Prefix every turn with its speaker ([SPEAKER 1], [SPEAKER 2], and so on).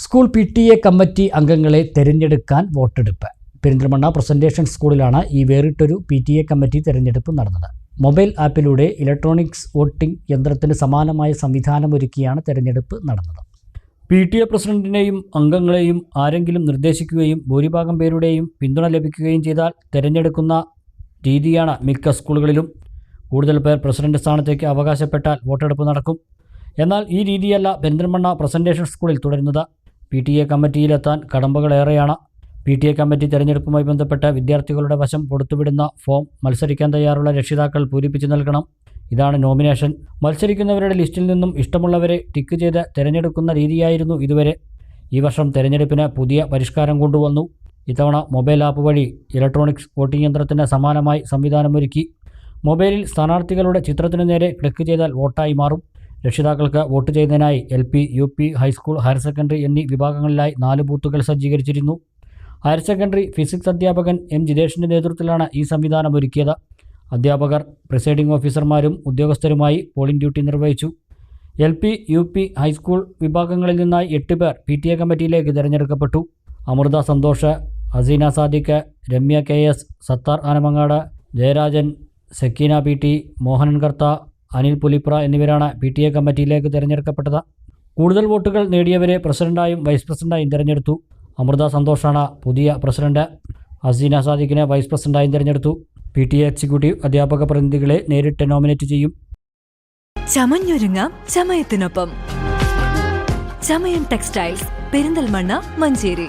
[SPEAKER 1] School P T A committee അംഗങ്ങളെ തെരഞ്ഞെടുക്കാൻ വോട്ടെടുപ്പ്. പെരിന്തൽമണ്ണ പ്രസന്റേഷൻ സ്കൂളിലാണ് ഈ വേറിട്ടൊരു പി ടി എ കമ്മിറ്റി തിരഞ്ഞെടുപ്പ് നടന്നത്. മൊബൈൽ ആപ്പിലൂടെ ഇലക്ട്രോണിക്സ് വോട്ടിംഗ് യന്ത്രത്തിന് സമാനമായ സംവിധാനമൊരുക്കിയാണ് തെരഞ്ഞെടുപ്പ് നടന്നത്. പി ടി എ പ്രസിഡന്റിനെയും അംഗങ്ങളെയും ആരെങ്കിലും നിർദ്ദേശിക്കുകയും ഭൂരിഭാഗം പേരുടെയും പിന്തുണ ലഭിക്കുകയും ചെയ്താൽ തിരഞ്ഞെടുക്കുന്ന രീതിയാണ് മിക്ക സ്കൂളുകളിലും. കൂടുതൽ പേർ പ്രസിഡന്റ് സ്ഥാനത്തേക്ക് അവകാശപ്പെട്ടാൽ വോട്ടെടുപ്പ് നടക്കും. എന്നാൽ ഈ രീതിയല്ല പെരിന്തൽമണ്ണ പ്രസന്റേഷൻ സ്കൂളിൽ തുടരുന്നത്. പി ടി എ കമ്മിറ്റിയിലെത്താൻ കടമ്പകളേറെയാണ്. പി ടി എ കമ്മിറ്റി തെരഞ്ഞെടുപ്പുമായി ബന്ധപ്പെട്ട് വിദ്യാർത്ഥികളുടെ വശം കൊടുത്തുവിടുന്ന ഫോം മത്സരിക്കാൻ തയ്യാറുള്ള രക്ഷിതാക്കൾ പൂരിപ്പിച്ചു നൽകണം. ഇതാണ് നോമിനേഷൻ. മത്സരിക്കുന്നവരുടെ ലിസ്റ്റിൽ നിന്നും ഇഷ്ടമുള്ളവരെ ടിക്ക് ചെയ്ത് തിരഞ്ഞെടുക്കുന്ന രീതിയായിരുന്നു ഇതുവരെ. ഈ വർഷം തെരഞ്ഞെടുപ്പിന് പുതിയ പരിഷ്കാരം കൊണ്ടുവന്നു. ഇത്തവണ മൊബൈൽ ആപ്പ് വഴി ഇലക്ട്രോണിക്സ് വോട്ടിംഗ് യന്ത്രത്തിന് സമാനമായി സംവിധാനമൊരുക്കി. മൊബൈലിൽ സ്ഥാനാർത്ഥികളുടെ ചിത്രത്തിനു നേരെ ക്ലിക്ക് ചെയ്താൽ വോട്ടായി മാറും. രക്ഷിതാക്കൾക്ക് വോട്ട് ചെയ്യുന്നതിനായി L P U P high school higher secondary എന്നീ വിഭാഗങ്ങളിലായി നാല് ബൂത്തുകൾ സജ്ജീകരിച്ചിരുന്നു. ഹയർ സെക്കൻഡറി ഫിസിക്സ് അധ്യാപകൻ എം ജിതേഷിന്റെ നേതൃത്വത്തിലാണ് ഈ സംവിധാനം ഒരുക്കിയത്. അധ്യാപകർ പ്രിസൈഡിംഗ് ഓഫീസർമാരും ഉദ്യോഗസ്ഥരുമായി പോളിംഗ് ഡ്യൂട്ടി നിർവഹിച്ചു. L P U P high school വിഭാഗങ്ങളിൽ നിന്നായി എട്ട് പേർ പി ടി എ കമ്മിറ്റിയിലേക്ക് തിരഞ്ഞെടുക്കപ്പെട്ടു. Amritha Santhosh Aseena Sadiq Ramya K S Sathar Anamangad Jayarajan Sakeena P T Mohanan Kartha Anil Pulipra എന്നിവരാണ് പി ടി എ കമ്മിറ്റിയിലേക്ക് തിരഞ്ഞെടുക്കപ്പെട്ടത്. കൂടുതൽ വോട്ടുകൾ നേടിയവരെ പ്രസിഡന്റായും വൈസ് പ്രസിഡന്റായും തിരഞ്ഞെടുത്തു. അമൃത സന്തോഷാണ് പുതിയ പ്രസിഡന്റ്. അസീന സാദിഖിനെ വൈസ് പ്രസിഡന്റായും തിരഞ്ഞെടുത്തു. പി ടി എ എക്സിക്യൂട്ടീവ് അധ്യാപക പ്രതിനിധികളെ നേരിട്ട് നോമിനേറ്റ് ചെയ്യും.
[SPEAKER 2] ചമഞ്ഞൊരുങ്ങാം ചമയത്തിനൊപ്പം. ചമയം ടെക്സ്റ്റൈൽസ് പെരിന്തൽമണ്ണ മഞ്ചേരി.